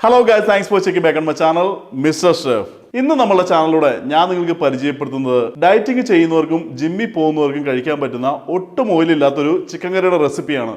Hello guys thanks for checking back on my channel mister chef ഇന്ന് നമ്മുടെ ചാനലിലൂടെ ഞാൻ നിങ്ങൾക്ക് പരിചയപ്പെടുത്തുന്നത് ഡയറ്റിംഗ് ചെയ്യുന്നവർക്കും ജിമ്മിൽ പോകുന്നവർക്കും കഴിക്കാൻ പറ്റുന്ന ഒട്ടും ഓയിലില്ലാത്തൊരു ചിക്കൻ കറിയുടെ റെസിപ്പിയാണ്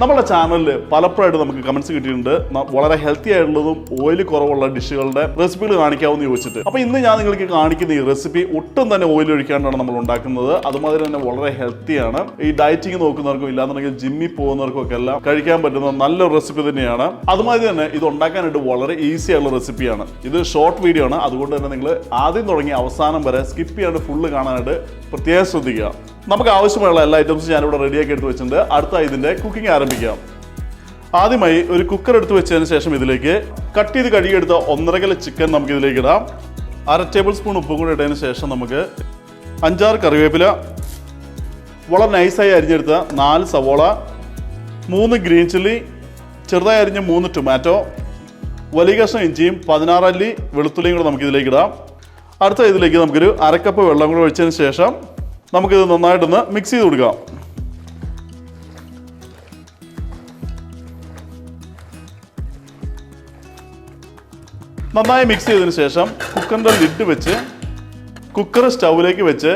നമ്മുടെ ചാനലിൽ പലപ്പോഴായിട്ട് നമുക്ക് കമൻസ് കിട്ടിയിട്ടുണ്ട്. വളരെ ഹെൽത്തി ആയിട്ടുള്ളതും ഓയിൽ കുറവുള്ള ഡിഷുകളുടെ റെസിപ്പികൾ കാണിക്കാവുന്ന ചോദിച്ചിട്ട്. അപ്പോൾ ഇന്ന് ഞാൻ നിങ്ങൾക്ക് കാണിക്കുന്ന ഈ റെസിപ്പി ഒട്ടും തന്നെ ഓയിൽ ഒഴിക്കാണ്ടാണ് നമ്മൾ ഉണ്ടാക്കുന്നത്. അതുമാതിരി തന്നെ വളരെ ഹെൽത്തിയാണ് ഈ ഡയറ്റിങ് നോക്കുന്നവർക്കും ഇല്ലാന്നുണ്ടെങ്കിൽ ജിമ്മിൽ പോകുന്നവർക്കും ഒക്കെ എല്ലാം കഴിക്കാൻ പറ്റുന്ന നല്ല റെസിപ്പി തന്നെയാണ്. അതുമാതിരി തന്നെ ഇത് ഉണ്ടാക്കാനായിട്ട് വളരെ ഈസി ആയിട്ടുള്ള റെസിപ്പിയാണ് ഇത് ഷോർട്ട് വീഡിയോ ആണ്. അതുകൊണ്ട് തന്നെ നിങ്ങൾ ആദ്യം തുടങ്ങി അവസാനം വരെ സ്കിപ്പ് ചെയ്യാണ്ട് ഫുള്ള് കാണാനായിട്ട് പ്രത്യേകം ശ്രദ്ധിക്കുക. നമുക്ക് ആവശ്യമുള്ള എല്ലാ ഐറ്റംസും ഞാനിവിടെ റെഡിയാക്കി എടുത്ത് വെച്ചിട്ടുണ്ട്. അടുത്ത ഇതിന്റെ കുക്കിംഗ് ആരംഭിക്കാം. ആദ്യമായി ഒരു കുക്കർ എടുത്ത് വെച്ചതിന് ശേഷം ഇതിലേക്ക് കട്ട് ചെയ്ത് കഴുകിയെടുത്ത ഒന്നര കിലോ ചിക്കൻ നമുക്ക് ഇതിലേക്ക് ഇടാം. അര ടേബിൾ സ്പൂൺ ഉപ്പും കൂടി ഇട്ടതിന് ശേഷം നമുക്ക് അഞ്ചാറ് കറിവേപ്പില വളരെ നൈസായി അരിഞ്ഞെടുത്ത നാല് സവോള മൂന്ന് ഗ്രീൻ ചില്ലി ചെറുതായി അരിഞ്ഞ മൂന്ന് ടൊമാറ്റോ വലിയ കഷ്ണം ഇഞ്ചിയും പതിനാറല്ലി വെളുത്തുള്ളിയും കൂടെ നമുക്ക് ഇതിലേക്ക് ഇടാം. അടുത്ത ഇതിലേക്ക് നമുക്കൊരു അരക്കപ്പ് വെള്ളം കൂടെ ഒഴിച്ചതിന് ശേഷം നമുക്കിത് നന്നായിട്ടൊന്ന് മിക്സ് ചെയ്ത് കൊടുക്കാം. നന്നായി മിക്സ് ചെയ്തതിന് ശേഷം കുക്കറിന്റെ ലിഡ് വെച്ച് കുക്കർ സ്റ്റൗവിലേക്ക് വെച്ച്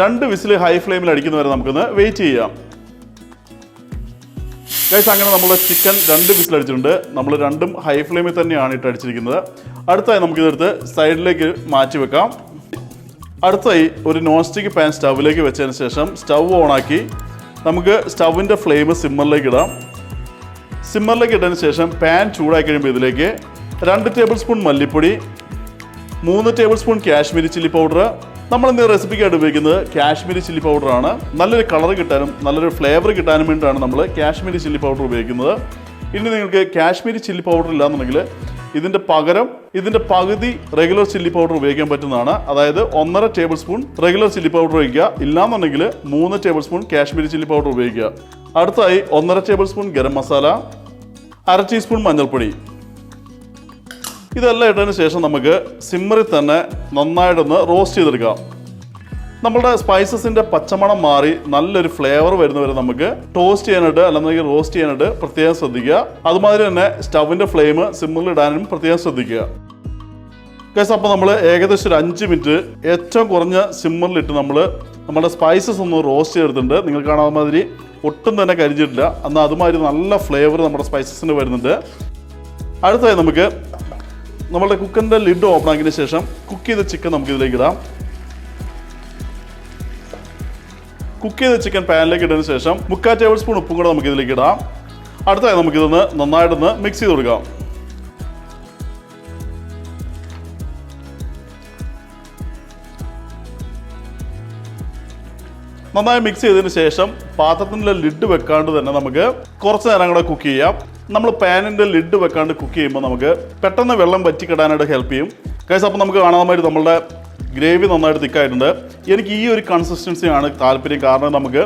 രണ്ട് വിസിൽ ഹൈ ഫ്ലെയിമിൽ അടിക്കുന്ന വരെ നമുക്കൊന്ന് വെയിറ്റ് ചെയ്യാം. ഗൈസ് അങ്ങനെ നമ്മൾ ചിക്കൻ രണ്ട് വിസിൽ അടിച്ചിട്ടുണ്ട്. നമ്മൾ രണ്ടും ഹൈ ഫ്ലെയിമിൽ തന്നെയാണ് ഇട്ട് അടിച്ചിരിക്കുന്നത്. അടുത്തായി നമുക്കിതെടുത്ത് സൈഡിലേക്ക് മാറ്റി വെക്കാം. അടുത്തായി ഒരു നോൺ സ്റ്റിക്ക് പാൻ സ്റ്റൗവിലേക്ക് വെച്ചതിന് ശേഷം സ്റ്റൗ ഓണാക്കി നമുക്ക് സ്റ്റൗവിന്റെ ഫ്ലെയിം സിമ്മറിലേക്ക് ഇടാം. സിമ്മറിലേക്ക് ഇട്ടതിന് ശേഷം പാൻ ചൂടാക്കി കഴിയുമ്പോൾ ഇതിലേക്ക് രണ്ട് ടേബിൾ സ്പൂൺ മല്ലിപ്പൊടി മൂന്ന് tablespoon Kashmiri chilli powder. നമ്മൾ ഇന്ന് റെസിപ്പിക്കായിട്ട് ഉപയോഗിക്കുന്നത് കാശ്മീരി ചില്ലി പൗഡറാണ് നല്ലൊരു കളർ കിട്ടാനും നല്ലൊരു ഫ്ലേവർ കിട്ടാനും വേണ്ടിയിട്ടാണ് നമ്മൾ കാശ്മീരി ചില്ലി പൗഡർ ഉപയോഗിക്കുന്നത്. ഇനി നിങ്ങൾക്ക് കാശ്മീരി ചില്ലി പൗഡർ ഇല്ലാന്നുണ്ടെങ്കിൽ ഇതിന്റെ പകരം ഇതിന്റെ പകുതി റെഗുലർ ചില്ലി പൗഡർ ഉപയോഗിക്കാൻ പറ്റുന്നതാണ്. അതായത് ഒന്നര tablespoon regular chilli powder ഉപയോഗിക്കുക. ഇല്ലാന്നുണ്ടെങ്കിൽ മൂന്ന് tablespoon Kashmiri chilli powder ഉപയോഗിക്കുക. അടുത്തായി ഒന്നര ടേബിൾ സ്പൂൺ ഗരം മസാല അര ടീസ്പൂൺ മഞ്ഞൾപ്പൊടി. ഇതെല്ലാം ഇട്ടതിന് ശേഷം നമുക്ക് സിമ്മറിൽ തന്നെ നന്നായിട്ടൊന്ന് റോസ്റ്റ് ചെയ്തെടുക്കാം. നമ്മുടെ സ്പൈസസിന്റെ പച്ചമണം മാറി നല്ലൊരു ഫ്ലേവർ വരുന്നവരെ നമുക്ക് ടോസ്റ്റ് ചെയ്യാനായിട്ട് അല്ലെങ്കിൽ റോസ്റ്റ് ചെയ്യാനായിട്ട് പ്രത്യേകം ശ്രദ്ധിക്കുക. അതുമാതിരി തന്നെ സ്റ്റവിന്റെ ഫ്ലെയിം സിമ്മിൽ ഇടാനും പ്രത്യേകം ശ്രദ്ധിക്കുക. കേസ് അപ്പോൾ നമ്മൾ ഏകദേശം ഒരു അഞ്ച് മിനിറ്റ് ഏറ്റവും കുറഞ്ഞ സിമ്മറിലിട്ട് നമ്മൾ നമ്മുടെ സ്പൈസസ് ഒന്ന് റോസ്റ്റ് ചെയ്തിട്ടുണ്ട് നിങ്ങൾ കാണാത്ത മാതിരി ഒട്ടും തന്നെ കരിഞ്ഞിട്ടില്ല. എന്നാൽ അതുമാതിരി നല്ല ഫ്ലേവർ നമ്മുടെ സ്പൈസസിന് വരുന്നുണ്ട്. അടുത്തായി നമുക്ക് നമ്മുടെ കുക്കറിന്റെ ലിഡ് ഓപ്പൺ ആക്കിയതിന് ശേഷം കുക്ക് ചെയ്ത ചിക്കൻ നമുക്ക് ഇതിലേക്ക് ഇടാം. കുക്ക് ചെയ്ത ചിക്കൻ പാനിലേക്ക് ഇട്ടതിന് ശേഷം മുക്കാൽ ടേബിൾ സ്പൂൺ ഉപ്പും കൂടെ നമുക്ക് ഇതിലേക്ക് ഇടാം. അടുത്തായി നമുക്കിതൊന്ന് നന്നായിട്ടൊന്ന് മിക്സ് ചെയ്ത് കൊടുക്കാം. നന്നായി മിക്സ് ചെയ്തതിന് ശേഷം പാത്രത്തിന്റെ ലിഡ് വെക്കാണ്ട് തന്നെ നമുക്ക് കുറച്ച് നേരം കൂടെ കുക്ക് ചെയ്യാം. നമ്മൾ പാനിന്റെ ലിഡ് വെക്കാണ്ട് കുക്ക് ചെയ്യുമ്പോൾ നമുക്ക് പെട്ടെന്ന് വെള്ളം വറ്റിക്കിടാനായിട്ട് ഹെൽപ്പ് ചെയ്യും. കൈസ് അപ്പോൾ നമുക്ക് കാണാൻ മാതിരി നമ്മളുടെ ഗ്രേവി നന്നായിട്ട് തിക്കായിട്ടുണ്ട്. എനിക്ക് ഈ ഒരു കൺസിസ്റ്റൻസിയാണ് താല്പര്യം. കാരണം നമുക്ക്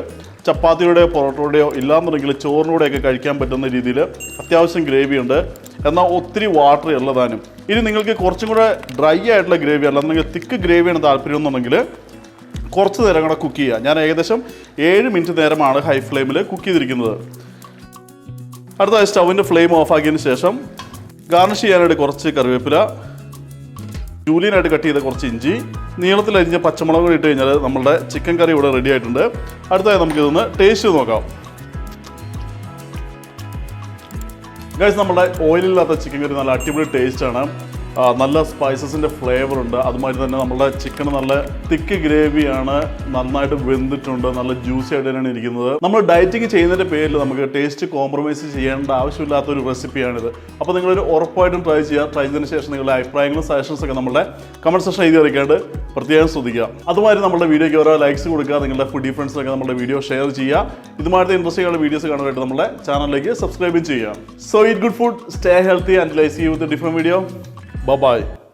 ചപ്പാത്തിയുടെയോ പൊറോട്ടയുടെയോ ഇല്ലാന്നുണ്ടെങ്കിൽ ചോറിനൂടെയൊക്കെ കഴിക്കാൻ പറ്റുന്ന രീതിയിൽ അത്യാവശ്യം ഗ്രേവി ഉണ്ട് എന്നാൽ ഒത്തിരി വാട്ടർ ഉള്ളതാനും. ഇനി നിങ്ങൾക്ക് കുറച്ചും കൂടെ ഡ്രൈ ആയിട്ടുള്ള ഗ്രേവി അല്ലെന്നുണ്ടെങ്കിൽ തിക്ക് ഗ്രേവിയാണ് താല്പര്യം എന്നുണ്ടെങ്കിൽ കുറച്ച് നേരം കൂടെ കുക്ക് ചെയ്യുക. ഞാൻ ഏകദേശം ഏഴ് മിനിറ്റ് നേരമാണ് ഹൈ ഫ്ലെയിമിൽ കുക്ക് ചെയ്തിരിക്കുന്നത്. അടുത്തതായി സ്റ്റൗവിന്റെ ഫ്ലെയിം ഓഫ് ആക്കിയതിന് ശേഷം ഗാർണിഷ് ചെയ്യാനായിട്ട് കുറച്ച് കറിവേപ്പില ജൂലിയനായിട്ട് കട്ട് ചെയ്ത കുറച്ച് ഇഞ്ചി നീളത്തിൽ അരിഞ്ഞ പച്ചമുളക് ഇട്ട് കഴിഞ്ഞാൽ നമ്മുടെ ചിക്കൻ കറി ഇവിടെ റെഡി ആയിട്ടുണ്ട്. അടുത്തായി നമുക്കിതൊന്ന് ടേസ്റ്റ് നോക്കാം. ഗൈസ് നമ്മുടെ ഓയിലില്ലാത്ത ചിക്കൻ കറി നല്ല അടിപൊളി ടേസ്റ്റാണ് നല്ല സ്പൈസസിന്റെ ഫ്ലേവർ ഉണ്ട്. അതുമാതിരി തന്നെ നമ്മുടെ ചിക്കൻ നല്ല തിക്ക് ഗ്രേവിയാണ് നന്നായിട്ട് വെന്തിട്ടുണ്ട്. നല്ല ജ്യൂസി ആയിട്ട് തന്നെയാണ് ഇരിക്കുന്നത്. നമ്മൾ ഡയറ്റിംഗ് ചെയ്യുന്നതിന്റെ പേരിൽ നമുക്ക് ടേസ്റ്റ് കോംപ്രമൈസ് ചെയ്യേണ്ട ആവശ്യമില്ലാത്ത ഒരു റെസിപ്പിയാണിത് അപ്പോൾ നിങ്ങളൊരു ഉറപ്പായിട്ടും ട്രൈ ചെയ്യുക. ട്രൈ ചെയ്തതിന് ശേഷം നിങ്ങളുടെ അഭിപ്രായങ്ങളും സജഷൻസ് ഒക്കെ നമ്മുടെ കമന്റ് സെക്ഷൻ എഴുതി അറിയിക്കാണ്ട് പ്രത്യേകം ശ്രദ്ധിക്കുക. അതുമാതിരി നമ്മുടെ വീഡിയോയ്ക്ക് ഓരോ ലൈക്സ് കൊടുക്കുക. നിങ്ങളുടെ ഫുഡി ഫ്രണ്ട്സൊക്കെ നമ്മുടെ വീഡിയോ ഷെയർ ചെയ്യുക. ഇതുമായിട്ട് ഇൻട്രസ്റ്റിംഗ് ആയുള്ള വീഡിയോസ് കാണാനായിട്ട് നമ്മുടെ ചാനലിലേക്ക് സബ്സ്ക്രൈബ് ചെയ്യുക. So eat good food stay healthy and lies you with different video Bye bye.